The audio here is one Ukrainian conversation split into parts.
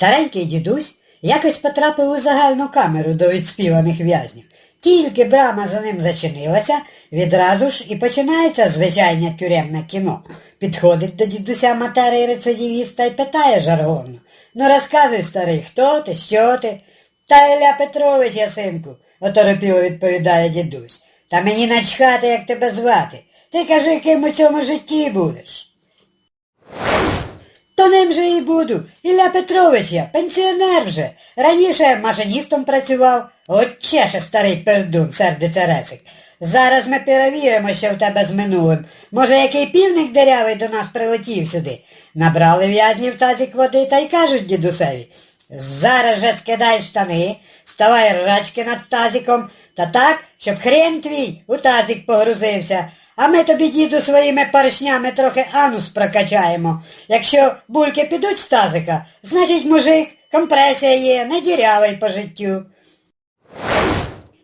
Старенький дідусь якось потрапив у загальну камеру до відспіваних в'язнів. Тільки брама за ним зачинилася, відразу ж і починається звичайне тюремне кіно. Підходить до дідуся материй рецидивіста і питає жаргонно. Ну розказуй, старий, хто ти, що ти? Та Ілля Петрович, я синку, оторопіло відповідає дідусь. Та мені начхати, як тебе звати. Ти кажи, ким у цьому житті будеш. То же і буду. Ілля Петрович я, пенсіонер вже. Раніше машиністом працював. От чеше старий пердун, сердиться Рецик. Зараз ми перевіримо, що в тебе з минулим. Може, який півник дерявий до нас прилетів сюди. Набрали в'язнів тазик води та й кажуть дідусеві. Зараз же скидай штани, ставай рачки над тазиком, та так, щоб хрен твій у тазик погрузився. А ми тобі, діду, своїми паршнями трохи анус прокачаємо. Якщо бульки підуть з тазика, значить мужик, компресія є, не дірявий по життю.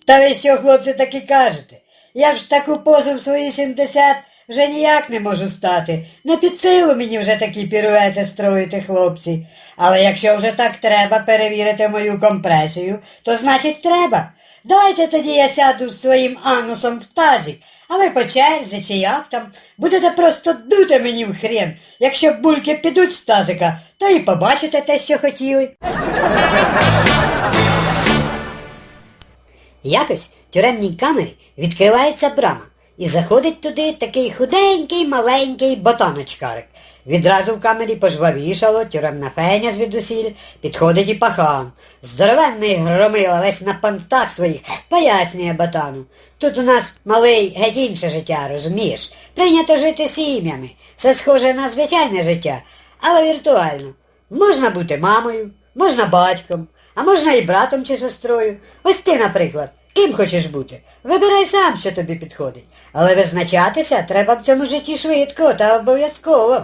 Та ви що, хлопці, так і кажете? Я ж таку позу в свої 70 вже ніяк не можу стати. Не під силу мені вже такі піруети строїти, хлопці. Але якщо вже так треба перевірити мою компресію, то значить треба. Давайте тоді я сяду своїм анусом в тазик, а ви по черзі чи як там, будете просто дути мені в хрен. Якщо бульки підуть з тазика, то і побачите те, що хотіли. Якось в тюремній камері відкривається брама, і заходить туди такий худенький маленький ботаночкарик. Відразу в камері пожвавішало, тюремна феня звідусіль, підходить і пахан. Здоровенний громила весь на понтах своїх пояснює ботану. Тут у нас малий геть інше життя, розумієш? Прийнято жити сім'ями. Все схоже на звичайне життя, але віртуально. Можна бути мамою, можна батьком, а можна і братом чи сестрою. Ось ти, наприклад, ким хочеш бути. Вибирай сам, що тобі підходить. Але визначатися треба в цьому житті швидко та обов'язково.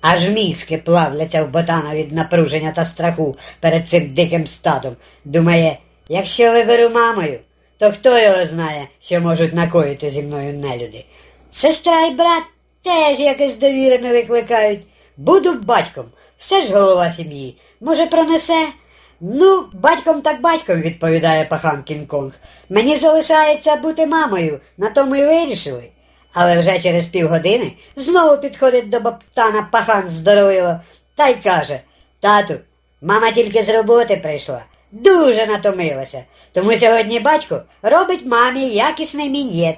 Аж мізки плавляться в ботана від напруження та страху перед цим диким стадом. Думає, якщо виберу мамою, то хто його знає, що можуть накоїти зі мною нелюди. Сестра і брат теж якось довіри не викликають. Буду батьком, все ж голова сім'ї. Може, пронесе? Ну, батьком так батьком, відповідає пахан Кінг-Конг. Мені залишається бути мамою, на тому й вирішили. Але вже через півгодини знову підходить до Баптана пахан здоровило та й каже Тату, мама тільки з роботи прийшла, дуже натомилася. Тому сьогодні батько робить мамі якісний мін'єт.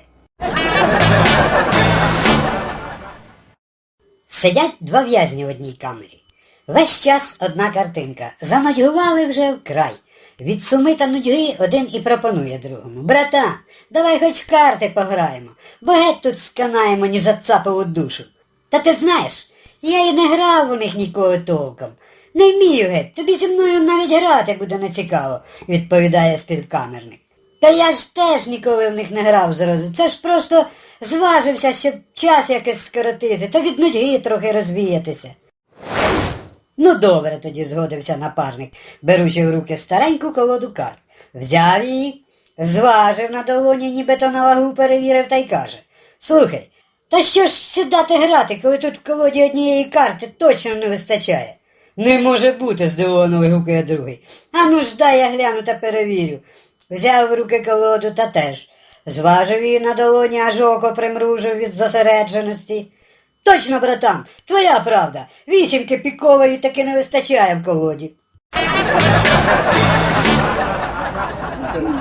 Сидять два в'язні в одній камері. Весь час одна картинка. Занудьгували вже вкрай. Від суми та нудьги один і пропонує другому. Братан, давай хоч карти пограємо, бо геть тут сканаємо ні за цапову душу. Та ти знаєш, я і не грав у них нікого толком. Не вмію геть, тобі зі мною навіть грати буде нецікаво, відповідає співкамерник. Та я ж теж ніколи в них не грав зроду. Це ж просто зважився, щоб час якось скоротити, та від нудьги трохи розвіятися. Ну, добре, тоді згодився напарник, беручи в руки стареньку колоду карт. Взяв її, зважив на долоні, нібито на вагу перевірив та й каже. Слухай, та що ж сідати грати, коли тут в колоді однієї карти точно не вистачає? Не може бути, здивовано вигукує другий. А ну ж дай я гляну та перевірю. Взяв в руки колоду та теж. Зважив її на долоні, аж око примружив від зосередженості. Точно, братан, твоя правда. Вісімки пікової таки не вистачає в колоді.